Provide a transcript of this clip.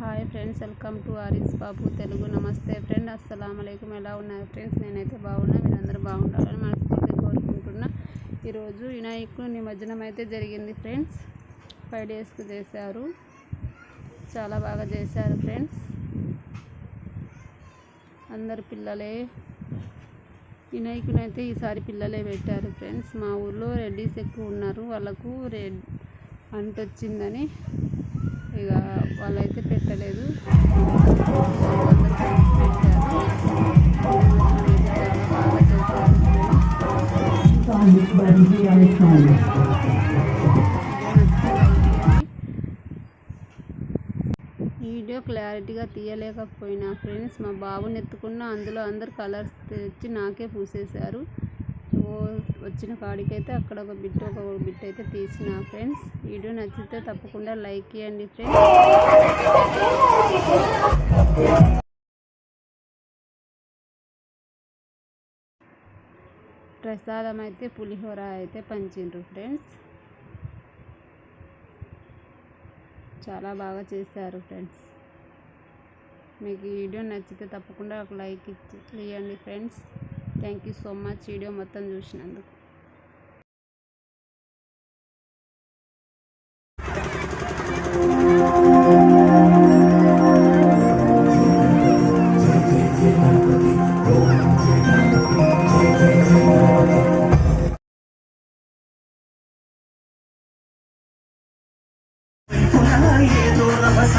Hi friends welcome to Aris Babu Telugu. నమస్తే friend అస్సలం అయికం ఎలా ఉన్నారు ఫ్రెండ్స్? నేనైతే బాగున్నా మీరందరూ బాగుండాలని మనస్ఫూర్తి కోరుకుంటున్నా. ఈరోజు వినాయకుడు నిమజ్జనం అయితే జరిగింది ఫ్రెండ్స్. ఫైవ్ డేస్కి చేశారు. చాలా బాగా చేశారు ఫ్రెండ్స్. అందరు పిల్లలే. వినాయకుని అయితే ఈసారి పిల్లలే పెట్టారు ఫ్రెండ్స్. మా ఊర్లో రెడ్డీస్ ఎక్కువ ఉన్నారు. వాళ్ళకు రెడ్ అంటొచ్చిందని ఇక వీడియో క్లారిటీగా తీయలేకపోయినా ఫ్రెండ్స్ మా బాబుని ఎత్తుకున్న అందులో అందరు కలర్స్ తెచ్చి నాకే పూసేశారు. వచ్చిన కాడికైతే అక్కడ ఒక బిట్ ఒక బిట్ అయితే తీసిన ఫ్రెండ్స్. వీడియో నచ్చితే తప్పకుండా లైక్ చేయండి ఫ్రెండ్స్. ప్రసాదం అయితే పులిహోర అయితే పంచిండ్రు ఫ్రెండ్స్ చాలా బాగా చేశారు ఫ్రెండ్స్ మీకు ఈ వీడియో నచ్చితే తప్పకుండా ఒక లైక్ ఇచ్చి ఇవ్వండి friends thank you so much video మొత్తం చూసినందుకు. ఏదో రభస